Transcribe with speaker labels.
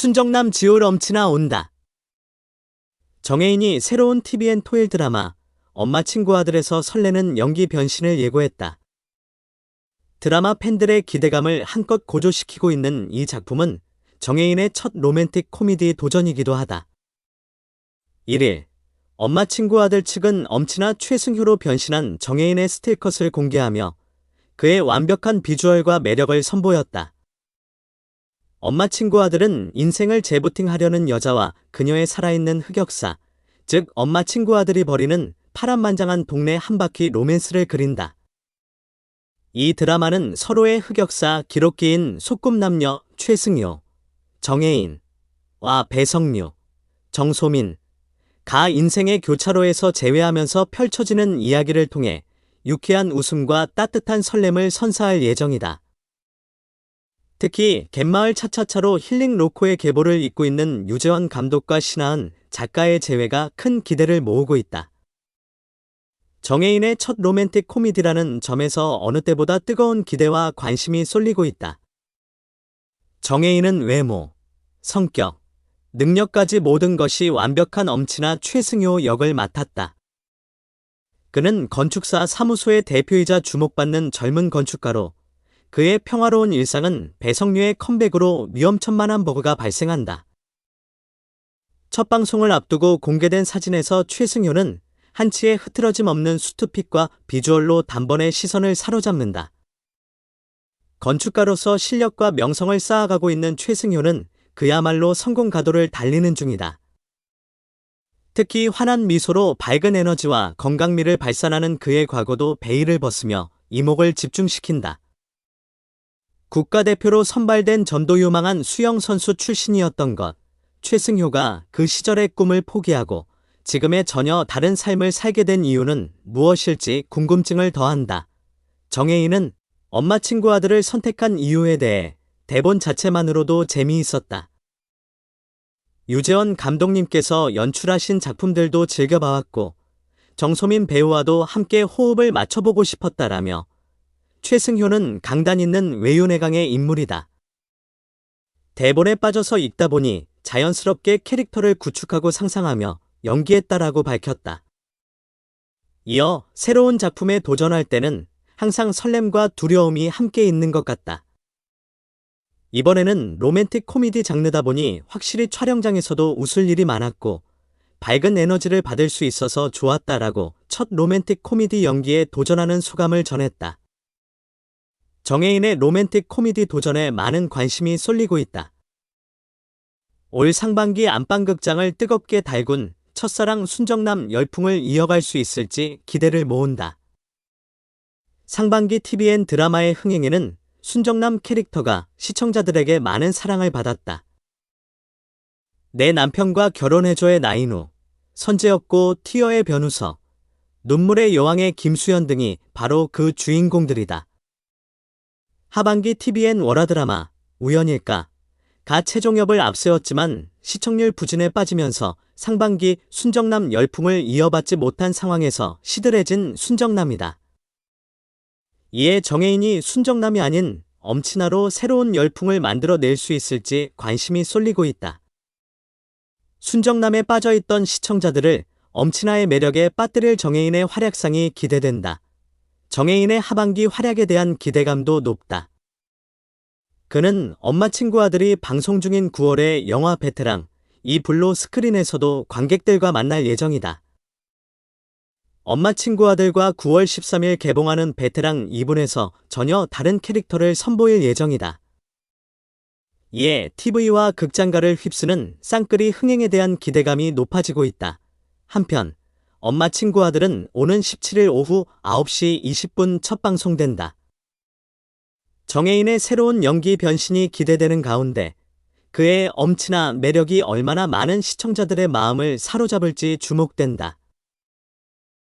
Speaker 1: 순정남 지올 엄친아 온다. 정혜인이 새로운 TVN 토일 드라마 엄마 친구 아들에서 설레는 연기 변신을 예고했다. 드라마 팬들의 기대감을 한껏 고조시키고 있는 이 작품은 정혜인의 첫 로맨틱 코미디 도전이기도 하다. 1일, 엄마 친구 아들 측은 엄친아 최승효로 변신한 정혜인의 스틸컷을 공개하며 그의 완벽한 비주얼과 매력을 선보였다. 엄마 친구 아들은 인생을 재부팅하려는 여자와 그녀의 살아있는 흑역사, 즉 엄마 친구 아들이 벌이는 파란만장한 동네 한 바퀴 로맨스를 그린다. 이 드라마는 서로의 흑역사 기록기인 소꿉남녀 최승효, 정혜인 와 배성류, 정소민, 가 인생의 교차로에서 재회하면서 펼쳐지는 이야기를 통해 유쾌한 웃음과 따뜻한 설렘을 선사할 예정이다. 특히 갯마을 차차차로 힐링 로코의 계보를 잇고 있는 유재원 감독과 신하은 작가의 재회가 큰 기대를 모으고 있다. 정혜인의 첫 로맨틱 코미디라는 점에서 어느 때보다 뜨거운 기대와 관심이 쏠리고 있다. 정혜인은 외모, 성격, 능력까지 모든 것이 완벽한 엄친아 최승효 역을 맡았다. 그는 건축사 사무소의 대표이자 주목받는 젊은 건축가로 그의 평화로운 일상은 배성류의 컴백으로 위험천만한 버그가 발생한다. 첫 방송을 앞두고 공개된 사진에서 최승효는 한치의 흐트러짐 없는 수트핏과 비주얼로 단번에 시선을 사로잡는다. 건축가로서 실력과 명성을 쌓아가고 있는 최승효는 그야말로 성공 가도를 달리는 중이다. 특히 환한 미소로 밝은 에너지와 건강미를 발산하는 그의 과거도 베일을 벗으며 이목을 집중시킨다. 국가대표로 선발된 전도유망한 수영선수 출신이었던 것, 최승효가 그 시절의 꿈을 포기하고 지금의 전혀 다른 삶을 살게 된 이유는 무엇일지 궁금증을 더한다. 정혜인은 엄마 친구 아들을 선택한 이유에 대해 대본 자체만으로도 재미있었다. 유재원 감독님께서 연출하신 작품들도 즐겨봐왔고 정소민 배우와도 함께 호흡을 맞춰보고 싶었다라며 최승효는 강단 있는 외유내강의 인물이다. 대본에 빠져서 읽다 보니 자연스럽게 캐릭터를 구축하고 상상하며 연기했다라고 밝혔다. 이어 새로운 작품에 도전할 때는 항상 설렘과 두려움이 함께 있는 것 같다. 이번에는 로맨틱 코미디 장르다 보니 확실히 촬영장에서도 웃을 일이 많았고 밝은 에너지를 받을 수 있어서 좋았다라고 첫 로맨틱 코미디 연기에 도전하는 소감을 전했다. 정혜인의 로맨틱 코미디 도전에 많은 관심이 쏠리고 있다. 올 상반기 안방극장을 뜨겁게 달군 첫사랑 순정남 열풍을 이어갈 수 있을지 기대를 모은다. 상반기 TVN 드라마의 흥행에는 순정남 캐릭터가 시청자들에게 많은 사랑을 받았다. 내 남편과 결혼해줘의 나인우, 선재였고 티어의 변우서, 눈물의 여왕의 김수현 등이 바로 그 주인공들이다. 하반기 TVN 월화 드라마 우연일까 가 최종엽을 앞세웠지만 시청률 부진에 빠지면서 상반기 순정남 열풍을 이어받지 못한 상황에서 시들해진 순정남이다. 이에 정혜인이 순정남이 아닌 엄친아로 새로운 열풍을 만들어낼 수 있을지 관심이 쏠리고 있다. 순정남에 빠져있던 시청자들을 엄친아의 매력에 빠뜨릴 정혜인의 활약상이 기대된다. 정혜인의 하반기 활약에 대한 기대감도 높다. 그는 엄마 친구 아들이 방송 중인 9월의 영화 베테랑 이 블로 스크린에서도 관객들과 만날 예정이다. 엄마 친구 아들과 9월 13일 개봉하는 베테랑 2분에서 전혀 다른 캐릭터를 선보일 예정이다. 이에 TV와 극장가를 휩쓰는 쌍끌이 흥행에 대한 기대감이 높아지고 있다. 한편 엄마 친구 아들은 오는 17일 오후 9시 20분 첫 방송된다. 정혜인의 새로운 연기 변신이 기대되는 가운데 그의 엄친아 매력이 얼마나 많은 시청자들의 마음을 사로잡을지 주목된다.